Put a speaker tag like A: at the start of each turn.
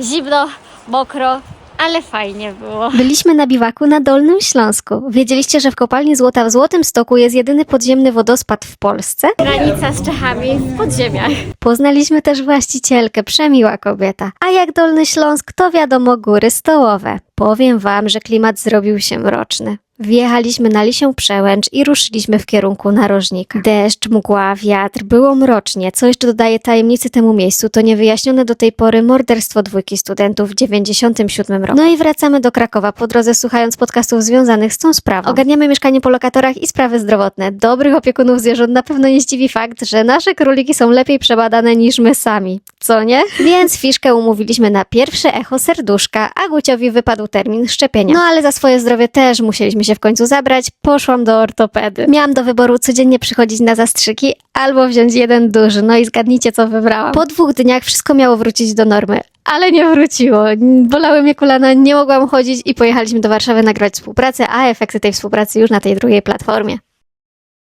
A: zimno, mokro, ale fajnie było.
B: Byliśmy na biwaku na Dolnym Śląsku. Wiedzieliście, że w kopalni Złota w Złotym Stoku jest jedyny podziemny wodospad w Polsce?
A: Granica z Czechami w podziemiach.
B: Poznaliśmy też właścicielkę, przemiła kobieta. A jak Dolny Śląsk, to wiadomo góry stołowe. Powiem wam, że klimat zrobił się mroczny. Wjechaliśmy na Lisią Przełęcz i ruszyliśmy w kierunku narożnika. Deszcz, mgła, wiatr, było mrocznie. Co jeszcze dodaje tajemnicy temu miejscu, to niewyjaśnione do tej pory morderstwo dwójki studentów w 97 roku. No i wracamy do Krakowa po drodze słuchając podcastów związanych z tą sprawą. Ogarniamy mieszkanie po lokatorach i sprawy zdrowotne. Dobrych opiekunów zwierząt na pewno nie zdziwi fakt, że nasze króliki są lepiej przebadane niż my sami. Co nie? Więc Fiszkę umówiliśmy na pierwsze echo serduszka, a Guciowi wypadł termin szczepienia. No ale za swoje zdrowie też musieliśmy się w końcu zabrać. Poszłam do ortopedy. Miałam do wyboru codziennie przychodzić na zastrzyki albo wziąć jeden duży. No i zgadnijcie, co wybrałam. Po dwóch dniach wszystko miało wrócić do normy. Ale nie wróciło. Bolały mnie kolana, nie mogłam chodzić i pojechaliśmy do Warszawy nagrać współpracę, a efekty tej współpracy już na tej drugiej platformie.